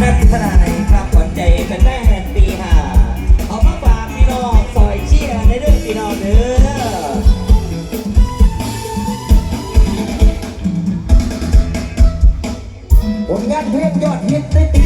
แม่พิศนาในครับขวัใจเป็นแม่แห่งปีห้าเอามาฝาพี่น้องซอยเชียในเรื่องพี่น้องเด้อผมยัดเพียงยอดฮิตได้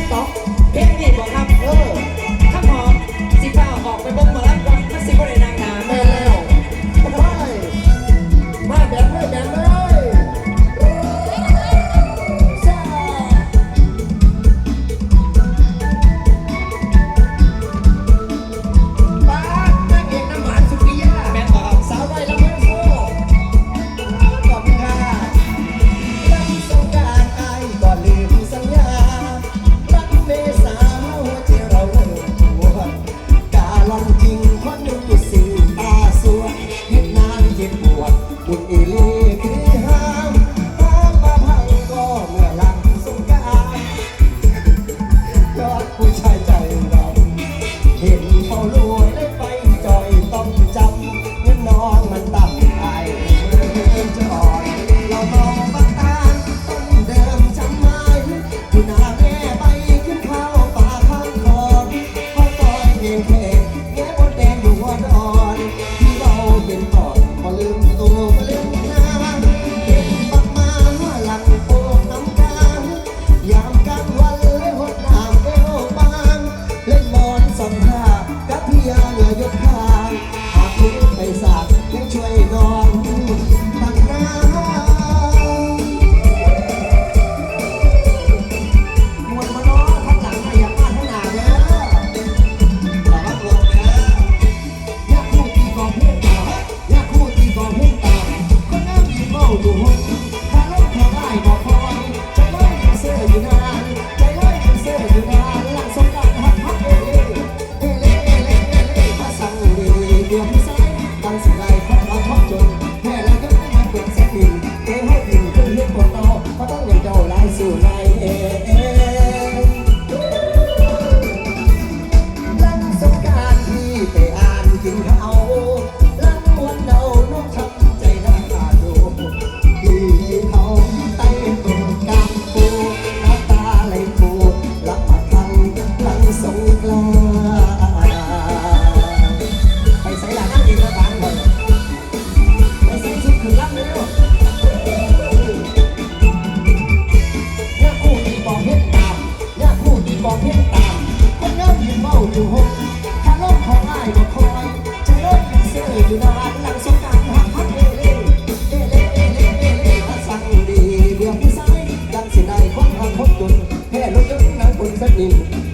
不。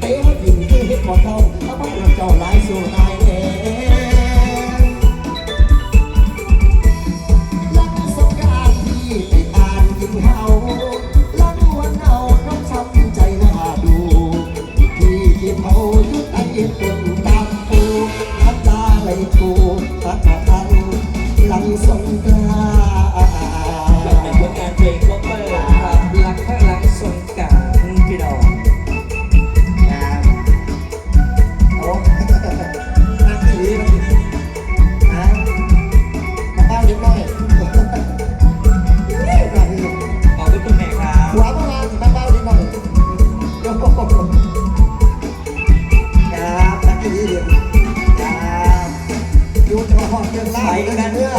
เตะมาถิ่นคือเฮ็ดขอเท่าเอาไปรับเจ้าหลายสู่ตาย ไม่ถูกพักพันหลังสงกราน ไล่กันเพื่อ